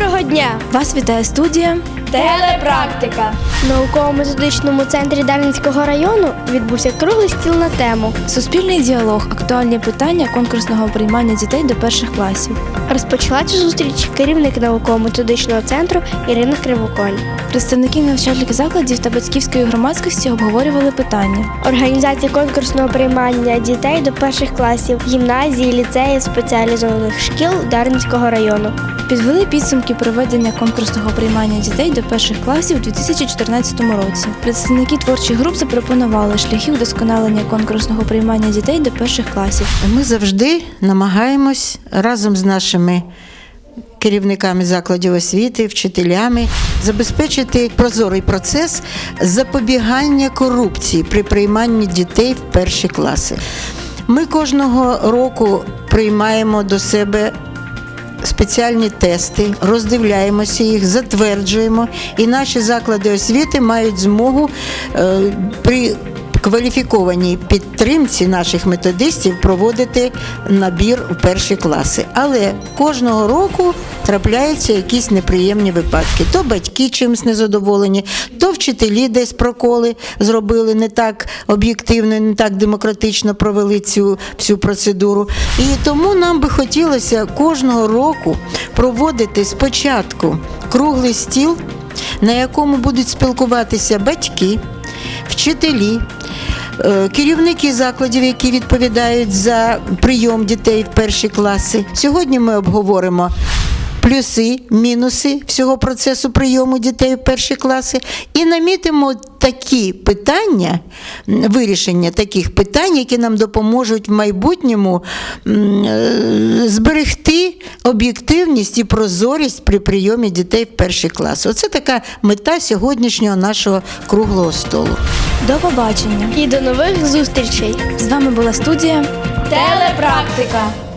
Доброго дня! Вас вітає студія. Телепрактика. В науково-методичному центрі Дарницького району відбувся круглий стіл на тему. Суспільний діалог, актуальні питання конкурсного приймання дітей до перших класів. Розпочала цю зустріч керівник науково-методичного центру Ірина Кривоконь. Представники навчальних закладів та батьківської громадськості обговорювали питання. Організація конкурсного приймання дітей до перших класів гімназії, ліцеїв, спеціалізованих шкіл Дарницького району. Підвели підсумки проведення конкурсного приймання дітей до перших класів у 2014 році. Представники творчих груп запропонували шляхи удосконалення конкурсного приймання дітей до перших класів. Ми завжди намагаємось разом з нашими керівниками закладів освіти, вчителями забезпечити прозорий процес запобігання корупції при прийманні дітей в перші класи. Ми кожного року приймаємо до себе спеціальні тести, роздивляємося їх, затверджуємо, і наші заклади освіти мають змогу е, при кваліфікованій підтримці наших методистів проводити набір у перші класи. Але кожного року трапляються якісь неприємні випадки. То батьки чимось незадоволені, то вчителі десь проколи зробили не так об'єктивно, не так демократично провели цю всю процедуру. І тому нам би хотілося кожного року проводити спочатку круглий стіл, на якому будуть спілкуватися батьки, вчителі. Е, Керівники закладів, які відповідають за прийом дітей в перші класи. Сьогодні ми обговоримо плюси, мінуси всього процесу прийому дітей в перші класи і намітимо такі питання, вирішення таких питань, які нам допоможуть в майбутньому е, зберегти об'єктивність і прозорість при прийомі дітей в перші класи. Оце така мета сьогоднішнього нашого круглого столу. До побачення! І до нових зустрічей! З вами була студія. Телепрактика.